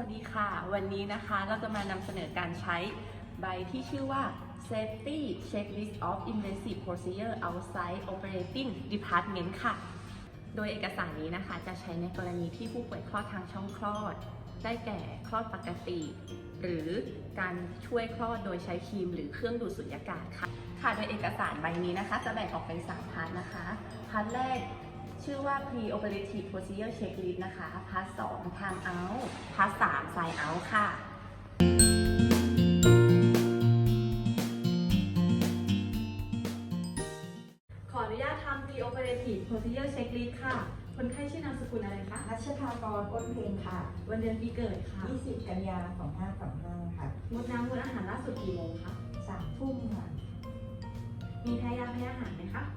วัสดีค่ะ วันนี้นะคะเราจะมานำเสนอการใช้ใบที่ชื่อว่า Safety Checklist of Invasive Procedure Outside Operating Department ค่ะ โดยเอกสารนี้นะคะจะใช้ในกรณีที่ผู้ป่วยคลอดทางช่องคลอด ได้แก่คลอดปกติ หรือการช่วยคลอดโดยใช้ครีมหรือเครื่องดูดสุญญากาศค่ะ ค่ะ โดยเอกสารใบนี้นะคะ จะแบ่งออกเป็น 3 พาร์ทนะคะ พาร์ทแรก ชื่อว่า pre-operative procedure checklist นะคะพาร์ท2 time out พาร์ท3 sign out ค่ะขออนุญาตทำ pre-operative procedure checklist ค่ะ คนไข้ชื่อนามสกุลอะไรคะ รัชภากรอ้นเพลงค่ะ วันเดือนปีเกิดค่ะ 20 กันยา 2535ค่ะงดน้ำงดอาหารล่าสุดกี่โมงคะ3ทุ่มค่ะ มีแพ้ยาแพ้อาหารไหมคะไม่มีค่ะ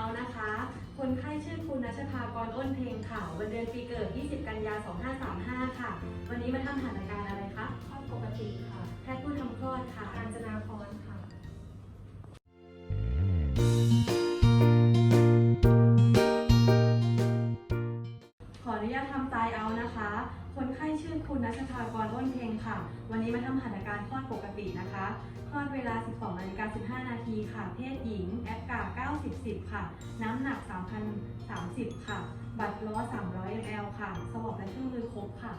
ทำ time out นะคะ คนไข้ชื่อคุณนัชภากรอ้นเพลงค่ะ วันเดือนปีเกิด 20 กันยา 2535 ค่ะ วันนี้มาทำหัตถการอะไรคะคลอดปกติค่ะ แพทย์ผู้ทำคลอดค่ะ การจนาพรค่ะ คุณนัชภากรอ้นเพลงค่ะ วันนี้มาทำหัตถการคลอดปกตินะคะ คลอดเวลา 12นาฬิกา15 นาทีค่ะ เพศหญิง แอปกา90 10 ค่ะ น้ำหนัก 3,030 ค่ะ บัตรล้อ 300 ml ค่ะ สวอปและเครื่องมือครบค่ะ